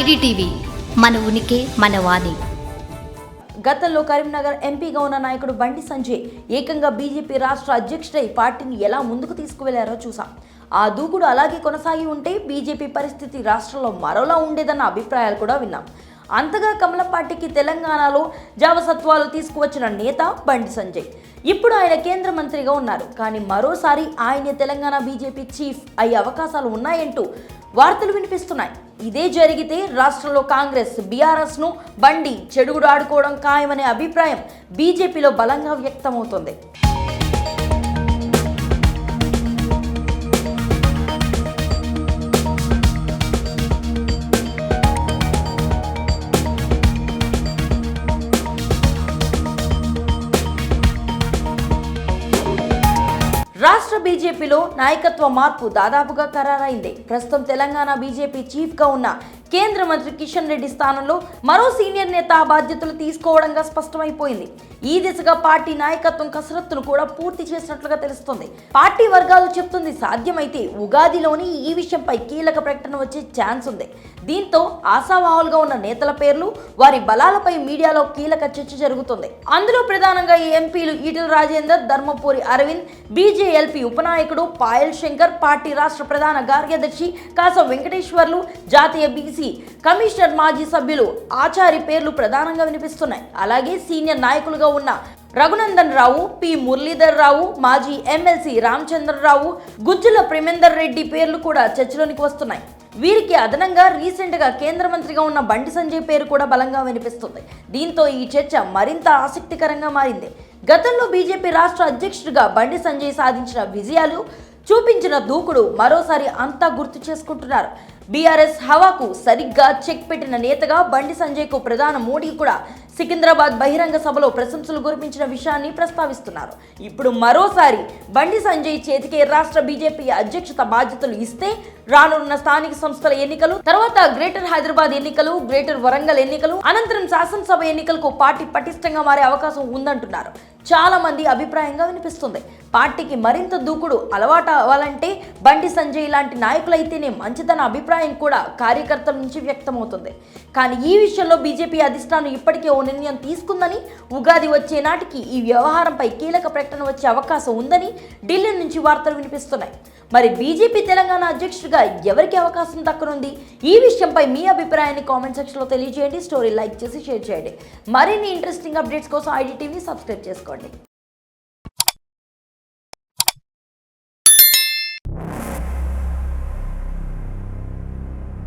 IDTV మన ఉనికి మన వాణి. గతంలో కరీంనగర్ ఎంపీగా ఉన్న నాయకుడు బండి సంజయ్ ఏకంగా బీజేపీ రాష్ట్ర అధ్యక్షుడై పార్టీని ఎలా ముందుకు తీసుకువెళ్ళారో చూసాం. ఆ దూకుడు అలాగే కొనసాగి ఉంటే బీజేపీ పరిస్థితి రాష్ట్రంలో మరోలా ఉండేదన్న అభిప్రాయాలు కూడా విన్నాం. అంతగా కమల పార్టీకి తెలంగాణలో జావసత్వాలు తీసుకువచ్చిన నేత బండి సంజయ్. ఇప్పుడు ఆయన కేంద్ర మంత్రిగా ఉన్నారు. కానీ మరోసారి ఆయనే తెలంగాణ బీజేపీ చీఫ్ అయ్యే అవకాశాలు ఉన్నాయంటూ వార్తలు వినిపిస్తున్నాయి. ఇదే జరిగితే రాష్ట్రంలో కాంగ్రెస్ బీఆర్ఎస్ను బండి చెడుగుడు ఆడుకోవడం ఖాయమనే అభిప్రాయం బీజేపీలో బలంగా వ్యక్తమవుతోంది. రాష్ట్ర బీజేపీలో నాయకత్వ మార్పు దాదాపుగా ఖరారైంది. ప్రస్తుతం తెలంగాణ బీజేపీ చీఫ్గా ఉన్న కేంద్ర మంత్రి కిషన్ రెడ్డి స్థానంలో మరో సీనియర్ నేత బాధ్యతలు తీసుకోవడంగా స్పష్టమైపోయింది. ఈ దిశగా పార్టీ నాయకత్వం కసరత్తును కూడా పూర్తి చేసినట్లుగా తెలుస్తుంది. పార్టీ వర్గాలు చెప్తుంది సాధ్యమైతే ఉగాదిలోని ఈ విషయంపై కీలక ప్రకటన వచ్చే ఛాన్స్ ఉంది. దీంతో ఆశావాహులుగా ఉన్న నేతల పేర్లు వారి బలాలపై మీడియాలో కీలక చర్చ జరుగుతుంది. అందులో ప్రధానంగా ఈ ఎంపీలు ఈటల రాజేందర్ ధర్మపురి అరవింద్ బీజేఎల్పీ ఉపనాయకుడు పాయల్ శంకర్ పార్టీ రాష్ట్ర ప్రధాన కార్యదర్శి కాసం వెంకటేశ్వర్లు జాతీయ బీసీ కమిషనర్ మాజీ సభ్యులు ఆచారి పేర్లు ప్రధానంగా వినిపిస్తున్నాయి. అలాగే సీనియర్ నాయకులుగా ఉన్న రఘునందన్ రావు పి మురళీధర్ రావు మాజీ ఎమ్మెల్సీ రామచంద్రరావు గుజ్జుల ప్రేమేందర్ రెడ్డి పేర్లు కూడా చర్చలోనికి వస్తున్నాయి. వీరికి అదనంగా రీసెంట్గా కేంద్ర మంత్రిగా ఉన్న బండి సంజయ్ పేరు కూడా బలంగా వినిపిస్తుంది. దీంతో ఈ చర్చ మరింత ఆసక్తికరంగా మారింది. గతంలో బీజేపీ రాష్ట్ర అధ్యక్షుడిగా బండి సంజయ్ సాధించిన విజయాలు చూపించిన దూకుడు మరోసారి అంతా గుర్తు చేసుకుంటున్నారు. బీఆర్ఎస్ హవాకు సరిగ్గా చెక్ పెట్టిన నేతగా బండి సంజయ్కు ప్రధాన మోడీ కూడా సికింద్రాబాద్ బహిరంగ సభలో ప్రశంసలు కురిపించిన విషయాన్ని ప్రస్తావిస్తున్నారు. ఇప్పుడు మరోసారి బండి సంజయ్ చేతికే రాష్ట్ర బీజేపీ అధ్యక్షత బాధ్యతలు ఇస్తే రానున్న స్థానిక సంస్థల ఎన్నికలు తర్వాత గ్రేటర్ హైదరాబాద్ ఎన్నికలు గ్రేటర్ వరంగల్ ఎన్నికలు అనంతరం శాసనసభ ఎన్నికలకు పార్టీ పటిష్టంగా మారే అవకాశం ఉందంటున్నారు. చాలా మంది అభిప్రాయంగా వినిపిస్తుంది. పార్టీకి మరింత దూకుడు అలవాటు అవ్వాలంటే బండి సంజయ్ లాంటి నాయకులైతేనే మంచిదన్న అభిప్రాయం కూడా కార్యకర్తల నుంచి వ్యక్తమవుతుంది. కానీ ఈ విషయంలో బీజేపీ అధిష్టానం ఇప్పటికే ఓ నిర్ణయం తీసుకుందని ఉగాది వచ్చే నాటికి ఈ వ్యవహారంపై కీలక ప్రకటన వచ్చే అవకాశం ఉందని ఢిల్లీ నుంచి వార్తలు వినిపిస్తున్నాయి. మరి బీజేపీ తెలంగాణ అధ్యక్షుడిగా ఎవరికి అవకాశం దక్కనుంది? ఈ విషయంపై మీ అభిప్రాయాన్ని కామెంట్ సెక్షన్లో తెలియజేయండి. స్టోరీ లైక్ చేసి షేర్ చేయండి. మరిన్ని ఇంట్రెస్టింగ్ అప్డేట్స్ కోసం ఐడి టీవీ సబ్స్క్రైబ్ చేసుకోండి.